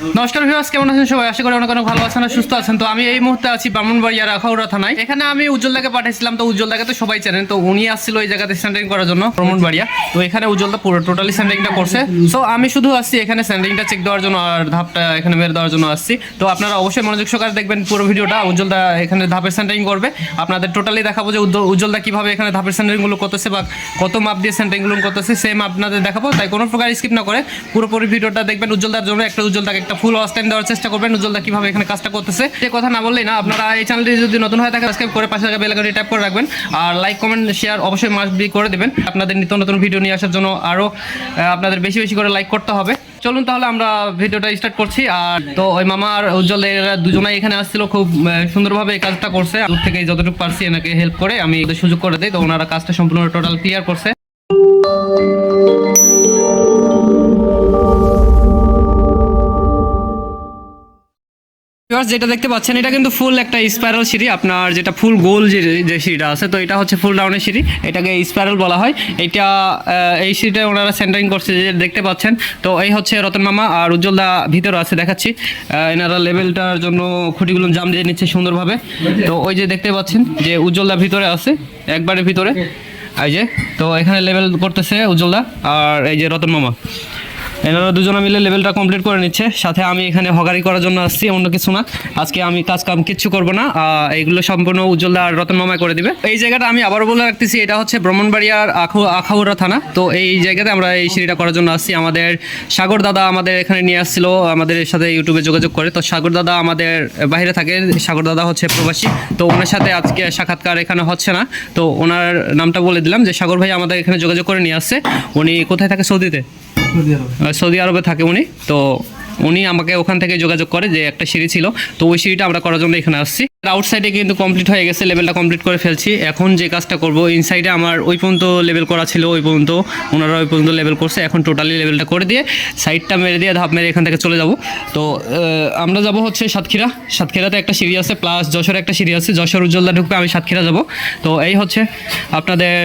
নমস্কার কেমন আছেন সবাই? আশা করি অনেক অনেক ভালো আছেন সুস্থ আছেন। তো আমি এই মুহূর্তে আছি থানায়। এখানে আমি উজ্জ্বলদাকে তো উজ্জ্বলদাকে তো সবাই তো উনি আসছিল এই জায়গাতে সেন্টারিং করার জন্য তো এখানে উজ্জ্বলদা পুরো টোটালি সেন্টারিংটা করছে। সো আমি শুধু আসছি এখানে সেন্টারিংটা চেক দেওয়ার জন্য আর ধাপটা এখানে মেরে দেওয়ার জন্য আসছি। তো আপনারা অবশ্যই মনোযোগ সহকারে দেখবেন পুরো ভিডিওটা। উজ্জ্বলদা এখানে ধাপের সেন্টারিং করবে। আপনাদের টোটালি দেখাবো যে উজ্জ্বল- উজ্জ্বলদা কীভাবে এখানে ধাপের সেন্টারিংগুলো করতেছে বা কত মাপ দিয়ে সেন্টারিংগুলো করতেছে সেম আপনাদের দেখাবো। তাই কোনো প্রকার স্কিপ না করে পুরোপুরি ভিডিওটা দেখবেন উজ্জ্বলদার জন্য। একটা উজ্জ্বলদাকে একটা ফুল ওয়াচ টাইম দেওয়ার চেষ্টা করবেন। উজ্জ্বলদা কীভাবে এখানে কাজটা করতেছে। সে কথা না বললেই না, আপনারা এই চ্যানেলটি যদি নতুন হয়ে থাকে সাবস্ক্রাইব করে পাশে থাকা বেলাকাটি ট্যাপ করে রাখবেন। আর লাইক কমেন্ট শেয়ার অবশ্যই মাস্ট বি করে দেবেন। আপনাদের নিত্য নতুন ভিডিও নিয়ে আসার জন্য আরও আপনাদের বেশি বেশি করে লাইক করতে হবে। চলুন তাহলে আমরা ভিডিওটা স্টার্ট করছি। আর তো ওই মামা আর উজ্জ্বল এরা দুজনেই এখানে আসছিল, খুব সুন্দরভাবে এই কাজটা করছে। দূর থেকে যতটুকু পারছি এনাকে হেল্প করে আমি সুযোগ করে দিই। তো ওনারা কাজটা সম্পূর্ণ টোটাল ক্লিয়ার করছে। Viewers, যেটা দেখতে পাচ্ছেন এটা কিন্তু ফুল একটা স্পাইরাল সিঁড়ি। আপনার যেটা ফুল গোল যে যে সিঁড়িটা আছে তো এটা হচ্ছে ফুল ডাউনের সিঁড়ি। এটাকে স্পাইরাল বলা হয়। এটা এই সিঁড়িটা ওনারা সেন্টারিং করছে যে দেখতে পাচ্ছেন। তো এই হচ্ছে রতন মামা আর উজ্জ্বলদা ভিতরে আছে দেখাচ্ছি। এনারা লেভেলটার জন্য খুঁটিগুলো জাম দিয়ে নিচ্ছে সুন্দরভাবে। তো ওই যে দেখতে পাচ্ছেন যে উজ্জ্বলদা ভিতরে আছে একবারে ভিতরে। এই যে তো এখানে লেভেল করতেছে উজ্জ্বলদা আর এই যে রতন মামা। এনারা দুজনে মিলে লেভেলটা কমপ্লিট করে নিচ্ছে। সাথে আমি এখানে হগারি করার জন্য আসছি অন্য কিছু না। আজকে আমি কাজ কাম কিচ্ছু করব না। এইগুলো সম্পূর্ণ উজ্জ্বলদা আর রতন করে দিবে। এই জায়গাটা আমি আবারও বলে রাখতেছি, এটা হচ্ছে ব্রাহ্মণবাড়িয়ার আখু, আখাউড়া থানা। তো এই জায়গাতে আমরা এই সিঁড়িটা করার জন্য আসছি। আমাদের সাগর দাদা আমাদের এখানে নিয়ে আসছিল, আমাদের সাথে ইউটিউবে যোগাযোগ করে। তো সাগর দাদা আমাদের বাইরে থাকে, সাগর দাদা হচ্ছে প্রবাসী। তো ওনার সাথে আজকে সাক্ষাৎকার এখানে হচ্ছে না। তো ওনার নামটা বলে দিলাম যে, সাগর ভাই আমাদের এখানে যোগাযোগ করে নিয়ে আসছে। উনি কোথায় থাকে সৌদিতে? সৌদি আরবে। থাকে উনি। তো উনি আমাকে ওখান থেকে যোগাযোগ করে যে একটা সিঁড়ি ছিল। তো ওই সিঁড়িটা আমরা করার জন্য এখানে আসছি। আউটসাইডে কিন্তু কমপ্লিট হয়ে গেছে লেভেলটা কমপ্লিট করে ফেলছি। এখন যে কাজটা করব ইনসাইডে আমার ওই পর্যন্ত লেভেল করা ছিল, ওই পর্যন্ত ওনারা ওই পর্যন্ত লেভেল করছে। এখন টোটালি লেভেলটা করে দিয়ে সাইডটা মেরে দিয়ে ধাপ মেরে এখান থেকে চলে যাব। তো আমরা যাব হচ্ছে সাতক্ষীরা। সাতক্ষীরাতে একটা সিঁড়ি আছে প্লাস যশোরে একটা সিঁড়ি আছে। যশোর উজ্জ্বলদা ঢুকবে, আমি সাতক্ষীরা যাব। তো, এই হচ্ছে আপনাদের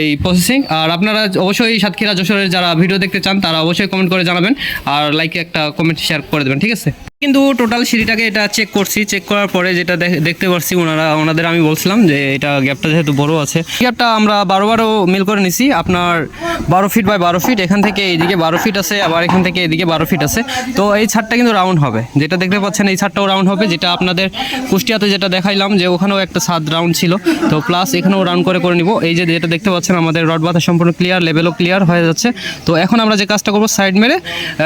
এই প্রসেসিং আর আপনারা অবশ্যই সাতক্ষীরা, যশোরের যারা ভিডিও দেখতে চান, তারা অবশ্যই কমেন্ট করে জানাবেন। আর লাইকে একটা কমেন্ট শেয়ার করে দেবেন, ঠিক আছে? কিন্তু টোটাল সিঁড়িটাকে এটা চেক করছি চেক করার পরে যেটা দেখ- দেখতে পারছি ওনারা, ওনাদের আমি বলছিলাম যে এটা গ্যাপটা যেহেতু বড় আছে। গ্যাপটা আমরা বারো বারো মিল করে নিছি, আপনার বারো ফিট বাই বারো ফিট এখান থেকে এইদিকে বারো ফিট আছে, আবার এখান থেকে এদিকে বারো ফিট আছে। তো এই ছাদটা কিন্তু রাউন্ড হবে, যেটা দেখতে পাচ্ছেন এই ছাদটাও রাউন্ড হবে, যেটা আপনাদের কুষ্টিয়াতে যেটা দেখাইলাম যে ওখানেও একটা ছাদ রাউন্ড ছিল। তো প্লাস এখানেও রাউন্ড করে করে নিব। এই যে যেটা দেখতে পাচ্ছেন আমাদের রড বাতা সম্পূর্ণ ক্লিয়ার লেভেলও ক্লিয়ার হয়ে যাচ্ছে। তো এখন আমরা যে কাজটা করব সাইড মেরে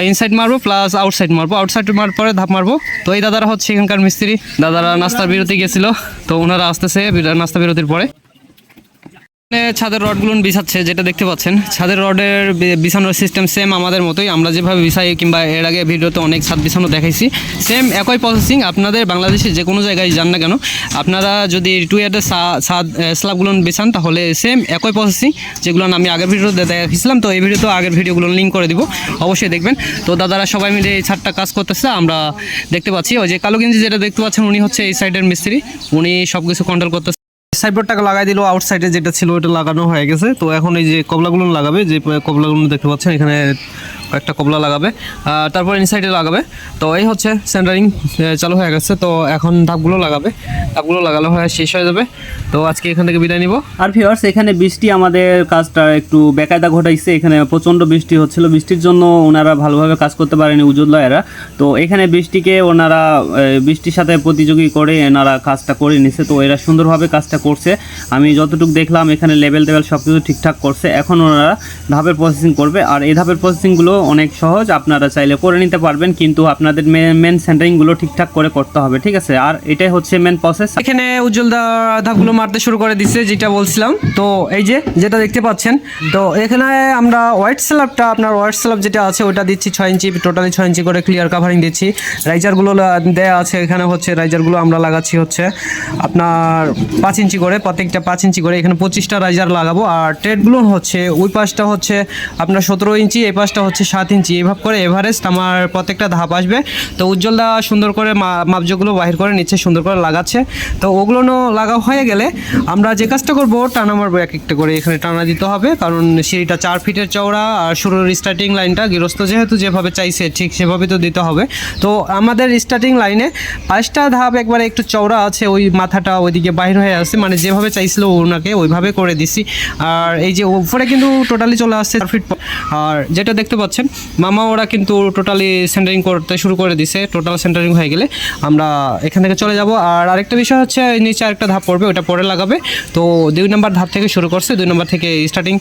ইনসাইড মারবো প্লাস আউটসাইড মারবো। আউটসাইড মারার পরে ধাপ মারবো। তো এই দাদারা হচ্ছে এখানকার মিস্ত্রি। দাদারা নাস্তার বিরতি গেছিল। তো ওনারা আসতেছে নাস্তা বিরতির পরে। ছাদের রডগুলো বিছাচ্ছে, যেটা দেখতে পাচ্ছেন। ছাদের রডের বিছানোর সিস্টেম সেম আমাদের মতোই। আমরা যেভাবে বিছাই, কিংবা এর আগে ভিডিওতে অনেক ছাদ বিছানো দেখাইছি সেম একই প্রসেসিং আপনাদের বাংলাদেশে যে কোনো জায়গায় যান না কেন। আপনারা যদি টু ইয়ারের ছাদ স্ল্যাবগুলো বিছান, তাহলে সেম একই প্রসেসিং যেগুলো আমি আগের ভিডিওতে দেখাইছিলাম। তো এই ভিডিওতে আগের ভিডিওগুলো লিঙ্ক করে দিব, অবশ্যই দেখবেন। তো দাদারা সবাই মিলে এই ছাদটা কাজ করতেছে, আমরা দেখতে পাচ্ছি। ওই যে কালো গেঞ্জি যেটা দেখতে পাচ্ছেন, উনি হচ্ছে এই সাইডের মিস্ত্রি। উনি সব কিছু কন্ট্রোল করতেছে। সাইডবোর্ডটাকে লাগাই দিল আউটসাইডে যেটা ছিল ওটা লাগানো হয়ে গেছে। তো এখন এই যে কবলাগুলো লাগাবে, যে কবলাগুলো দেখতে পাচ্ছেন, এখানে কয়েকটা কবলা লাগাবে তারপর ইনসাইডে লাগাবে। তো এই হচ্ছে সেন্টারিং চালু হয়ে গেছে। তো এখন ধাপগুলো লাগাবে। ধাপগুলো লাগালে হয়ে শেষ হয়ে যাবে। তো আজকে এখান থেকে বিদায় নিব। আর ভিউয়ার্স এখানে বৃষ্টি আমাদের কাজটা একটু বেকায়দা ঘটাইছে। এখানে প্রচণ্ড বৃষ্টি হচ্ছিল। বৃষ্টির জন্য ওনারা ভালোভাবে কাজ করতে পারেনি উজুল্লাহেরা তো এখানে বৃষ্টিকে ওনারা বৃষ্টির সাথে প্রতিযোগী করে এনারা কাজটা করে নিছে। তো এরা সুন্দরভাবে কাজটা করছে। আমি যতটুকু দেখলাম, এখানে লেভেল টেবেল সব কিছু ঠিকঠাক করছে। এখন ওনারা ধাপের প্রসেসিং করবে। আর এই ধাপের প্রসেসিংগুলো অনেক সহজ, আপনারা চাইলে করে নিতে পারবেন, কিন্তু আপনাদের মেন সেন্টারিংগুলো ঠিকঠাক করে করতে হবে, ঠিক আছে? আর এটাই হচ্ছে মেন প্রসেস এখানে উজ্জ্বলদা ধাপগুলো মারতে শুরু করে দিচ্ছে যেটা বলছিলাম। তো এই যে, যেটা দেখতে পাচ্ছেন, তো এখানে আমরা হোয়াইট স্ল্যাবটা আপনার হোয়াইট স্ল্যাব যেটা আছে, ওটা দিচ্ছি ছয় ইঞ্চি টোটালি ছয় ইঞ্চি করে ক্লিয়ার কাভারিং দিচ্ছি। রাইজারগুলো দেয়া আছে, এখানে হচ্ছে রাইজারগুলো আমরা লাগাচ্ছি হচ্ছে আপনার পাঁচ ইঞ্চি করে, প্রত্যেকটা পাঁচ ইঞ্চি করে, এখানে পঁচিশটা রাইজার লাগাবো। আর ট্রেডগুলো হচ্ছে, ওই পাশটা হচ্ছে আপনার সতেরো ইঞ্চি, এই পাশটা হচ্ছে সাত ইঞ্চি এইভাবে করে এভারেস্ট আমার প্রত্যেকটা ধাপ আসবে। তো উজ্জ্বলদা সুন্দর করে মাপজোগুলো বাহির করে নিচ্ছে, সুন্দর করে লাগাচ্ছে। তো ওগুলো লাগা হয়ে গেলে আমরা যে কাজটা করব, টানা মারবো এক একটা করে। এখানে টানা দিতে হবে, কারণ সিঁড়িটা চার ফিটের চওড়া আর শুরুর স্টার্টিং লাইনটা গৃহস্থ যেহেতু যেভাবে চাইছে, ঠিক সেভাবে তো দিতে হবে। তো আমাদের স্টার্টিং লাইনে পাঁচটা ধাপ একবারে একটু চওড়া আছে, ওই মাথাটা ওইদিকে বাইর হয়ে আসছে। মানে যেভাবে চাইছিল ওনাকে ওইভাবে করে দিছি আর এই যে উপরে কিন্তু টোটালি চলে আসছে ফিট আর যেটা দেখতে পাচ্ছেন মামা ওরা কিন্তু টোটালি সেন্টারিং করতে শুরু করে দিছে টোটাল সেন্টারিং হয়ে গেলে আমরা এখান থেকে চলে যাব। আর আরেকটা বিষয় হচ্ছে নিচে আরেকটা ধাপ পড়বে, ওটা পরে লাগাবে। তো দুই নম্বর ধাপ থেকে শুরু করছে, দুই নম্বর থেকে স্টার্টিং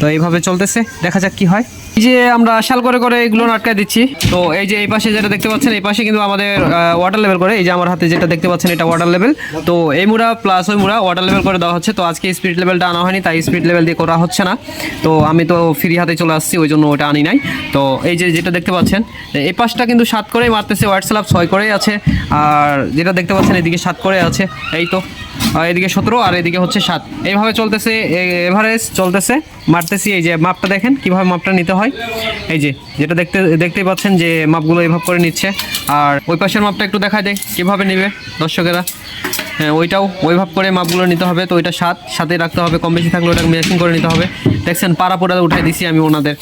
তো এইভাবে চলতেছে, দেখা যাক কী হয়। এই যে আমরা শাল করে করে এগুলো আটকায় দিচ্ছি। তো এই যে এই পাশে যেটা দেখতে পাচ্ছেন, এই পাশে কিন্তু আমাদের ওয়াটার লেভেল করে, এই যে আমার হাতে যেটা দেখতে পাচ্ছেন এটা ওয়াটার লেভেল তো এই মুড়া প্লাস ওই মুড়া ওয়াটার লেভেল করে দেওয়া হচ্ছে। তো আজকে স্পিড লেভেলটা আনা হয়নি, তাই স্পিড লেভেল দিয়ে করা হচ্ছে না। তো আমি তো ফ্রি হাতে চলে আসছি, ওই জন্য ওটা আনি নাই। তো এই যে যেটা দেখতে পাচ্ছেন, এই পাশটা কিন্তু সাত করেই মারতেছে হোয়াইট স্ল্যাব ছয় করেই আছে। আর যেটা দেখতে পাচ্ছেন, এদিকে সাত করে আছে। এই তো। এদিকে সতেরো আর এদিকে হচ্ছে সাত। এইভাবে চলতেছে এভারেজ চলতেছে। মারতেছি এই যে মাপটা দেখেন, কীভাবে মাপটা নিতে হয়। এই যে, যেটা দেখতে, দেখতেই পাচ্ছেন যে মাপগুলো এইভাবে করে নিচ্ছে। আর ওই পাশের মাপটা একটু দেখা দেয়, কীভাবে নেবে দর্শকেরা। হ্যাঁ ওইটাও ওইভাবে করে মাপগুলো নিতে হবে। তো ওইটা সাত সাথে রাখতে হবে। কম বেশি থাকলে ওটা মেশিং করে নিতে হবে। দেখছেন পাড়া পোড়া উঠাই দিছি আমি ওনাদের।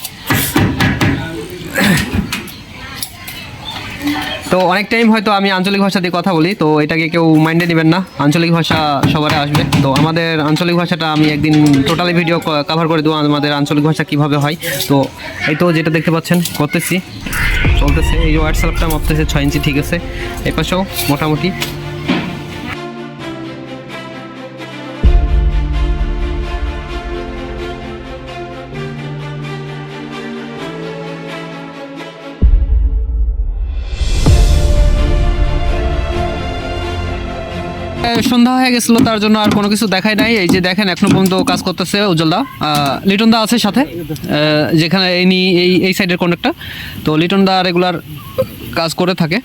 তো অনেক টাইম হয়তো আমি আঞ্চলিক ভাষা দিয়ে কথা বলি, তো এটাকে কেউ মাইন্ডে নেবেন না। আঞ্চলিক ভাষা সবারে আসবে। তো আমাদের আঞ্চলিক ভাষাটা আমি একদিন টোটালি ভিডিও কভার করে দেবো আমাদের আঞ্চলিক ভাষা কীভাবে হয়। তো এই তো যেটা দেখতে পাচ্ছেন, করতেছি। চলতেছে, এই যে হোয়াটসঅ্যাপটা মাপতেছে ছয় ইঞ্চি ঠিক আছে। এ পাশেও মোটামুটি। সন্ধ্যা হয়ে গেছিল, তার জন্য আর কোনো কিছু দেখাই নাই। এই যে দেখেন, এখনও পর্যন্ত কাজ করতেছে, উজ্জ্বলদা। লিটনদা আছে সাথে যেখানে এই নি- এই এই সাইডের কন্ট্যাক্টটা তো লিটনদা রেগুলার কাজ করে থাকে।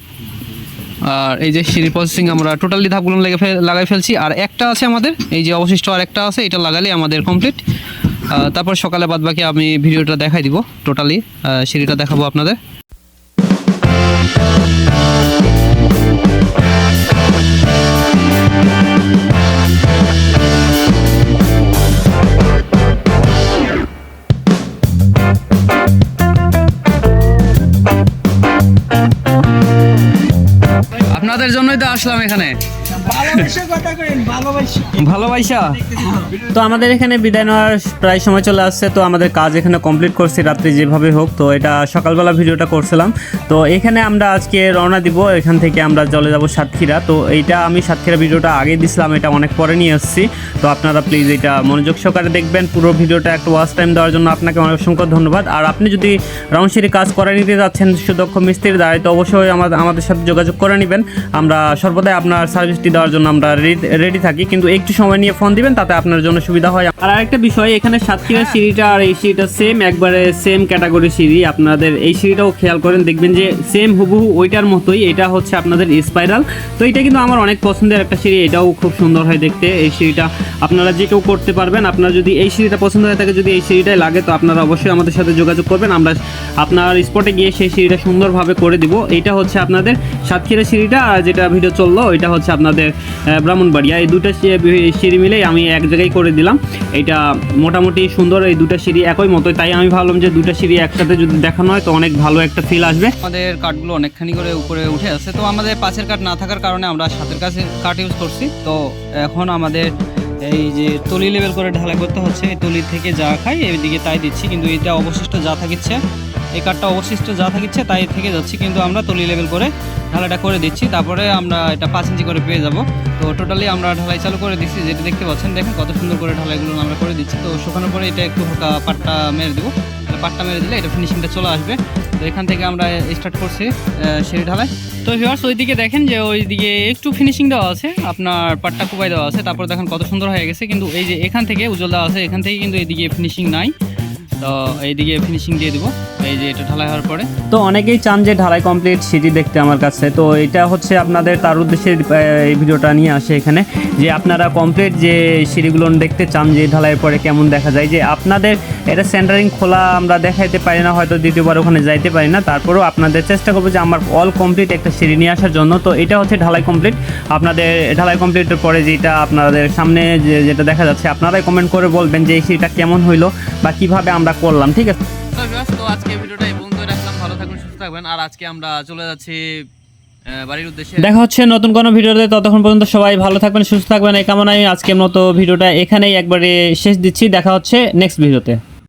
আর এই যে সিঁড়ি প্রসেসিং আমরা টোটালি ধাপগুলো লেগে লাগাই ফেলছি। আর একটা আছে আমাদের, এই যে অবশিষ্ট আর একটা আছে, এটা লাগালে আমাদের কমপ্লিট তারপর সকালে বাদ বাকি আমি ভিডিওটা দেখাই দিব টোটালি সিঁড়িটা দেখাবো আপনাদের। জন্যই তো আসলাম এখানে। ভালোবাসা তো আমাদের এখানে বিদায় নেওয়ার প্রায় সময় চলে আসছে, তো আমাদের কাজ এখানে কমপ্লিট করছি রাত্রি যেভাবে হোক। তো এটা সকালবেলা ভিডিওটা করছিলাম। তো এখানে আমরা আজকে রওনা দিব, এখান থেকে আমরা চলে যাব সাতক্ষীরা। তো এইটা আমি সাতক্ষীরা ভিডিওটা আগে দিছিলাম, এটা অনেক পরে নিয়ে এসেছি তো আপনারা প্লিজ এটা মনোযোগ সহকারে দেখবেন। পুরো ভিডিওটা একটু ওয়াচ টাইম দেওয়ার জন্য আপনাকে অনেক অসংখ্য ধন্যবাদ। আর আপনি যদি রাউন্ড সিঁড়ি কাজ করে নিতে যাচ্ছেন, সুদক্ষ মিস্ত্রির দ্বারাই তো অবশ্যই আমাদের সাথে যোগাযোগ করে নেবেন। আমরা সর্বদাই আপনার সার্ভিসটি দেওয়ার জন্য আমরা রেডি কিন্তু একটু সময় নিয়ে ফোন দিবেন, তাতে আপনার জন্য সুবিধা হয়। আর আরেকটা বিষয়, এখানে সাতক্ষীরা সিঁড়িটা আর এই সিঁড়িটা সেম একবারে সেম ক্যাটাগরি সিঁড়ি। আপনাদের এই সিঁড়িটাও খেয়াল করেন, দেখবেন যে সেম হুবহু ওইটার মতোই, এটা হচ্ছে আপনাদের স্পাইরাল তো এটা কিন্তু আমার অনেক পছন্দের একটা সিঁড়ি, এটাও খুব সুন্দর হয় দেখতে, এই সিঁড়িটা আপনারা যে কেউ করতে পারবেন, আপনার যদি এই সিঁড়িটা পছন্দ হয়ে থাকে, যদি এই সিঁড়িটাই লাগে, তো আপনারা অবশ্যই আমাদের সাথে যোগাযোগ করবেন, আমরা আপনার স্পটে গিয়ে সেই সিঁড়িটা সুন্দরভাবে করে দিব। এটা হচ্ছে আপনাদের সাতক্ষীরা সিঁড়িটা আর যেটা ভিডিও চলল, ওইটা হচ্ছে আপনাদের ব্রাহ্মণবাড়িয়া। এই দুটো সিঁড়ি মিলেই আমি এক জায়গায় করে দিলাম। এটা মোটামুটি সুন্দর এই দুটো সিঁড়ি একই মতো, তাই আমি ভাবলাম যে দুটো সিঁড়ি একসাথে যদি দেখানো হয় তো অনেক ভালো একটা ফিল আসবে। আমাদের কাঠগুলো অনেকখানি করে উপরে উঠে আছে। তো আমাদের পাশের কাঠ না থাকার কারণে আমরা সাতের কাছে কাঠ ইউজ করছি। তো এখন আমাদের এই যে তলি লেভেল করে ঢালাই করতে হচ্ছে, এই তলি থেকে যা খাই এদিকে তাই দিচ্ছি। কিন্তু এটা অবশিষ্ট যা থাকিচ্ছে, এই কাঠটা অবশিষ্ট যা থাকিচ্ছে তাই থেকে যাচ্ছে। কিন্তু আমরা তলি লেভেল করে ঢালাইটা করে দিচ্ছি, তারপরে আমরা এটা পাঁচ ইঞ্চি করে পেয়ে যাব। তো টোটালি আমরা ঢালাই চালু করে দিচ্ছি, যেটা দেখতে পাচ্ছেন, দেখেন কত সুন্দর করে ঢালাইগুলো আমরা করে দিচ্ছি। তো শুকানোর পরে এটা একটু হালকা পাট্টা মেরে দেবো। পাট্টা মেরে দিলে এটা ফিনিশিংটা চলে আসবে। তো এখান থেকে আমরা স্টার্ট করছি সেই ঢালাই। তো ভিউয়ার্স ওইদিকে দেখেন যে ওইদিকে একটু ফিনিশিং দেওয়া আছে, আপনার পাট্টা কুবাই দেওয়া আছে, তারপর দেখেন কত সুন্দর হয়ে গেছে। কিন্তু এই যে এখান থেকে উজ্জ্বল দেওয়া আছে, এখান থেকে কিন্তু এদিকে ফিনিশিং নাই। তো এইদিকে ফিনিশিং দিয়ে দিব। এই যে এটা ঢালাই হওয়ার পরে। তো অনেকেই চান যে ঢালাই কমপ্লিট সিঁড়ি দেখতে আমার কাছে। তো এটা হচ্ছে আপনাদের তার উদ্দেশ্যে এই ভিডিওটা নিয়ে আসে এখানে। যে আপনারা কমপ্লিট যে সিঁড়িগুলো দেখতে চান যে ঢালাইয়ের পরে কেমন দেখা যায়। যে আপনাদের এটা সেন্টারিং খোলা আমরা দেখাইতে পারি না, হয়তো দ্বিতীয়বার ওখানে যাইতে পারি না। তারপরেও আপনাদের চেষ্টা করব যে আমার অল কমপ্লিট একটা সিঁড়ি নিয়ে আসার জন্য। তো এটা হচ্ছে ঢালাই কমপ্লিট আপনাদের ঢালাই কমপ্লিটের পরে যেটা আপনাদের সামনে যেটা দেখা যাচ্ছে, আপনারাই কমেন্ট করে বলবেন যে এই সিঁড়িটা কেমন হইল বা কীভাবে আমরা করলাম ঠিক আছে? তো আজকে ভিডিওটা এই পর্যন্ত রাখলাম। ভালো থাকুন সুস্থ থাকবেন। আর আজকে আমরা চলে যাচ্ছি বাড়ির উদ্দেশ্যে। দেখা হচ্ছে নতুন কোনো ভিডিওতে ততক্ষণ পর্যন্ত সবাই ভালো থাকবেন সুস্থ থাকবেন। এই কামনায় আজকের মতো ভিডিওটা এখানেই একবারে শেষ দিচ্ছি। দেখা হচ্ছে নেক্সট ভিডিওতে।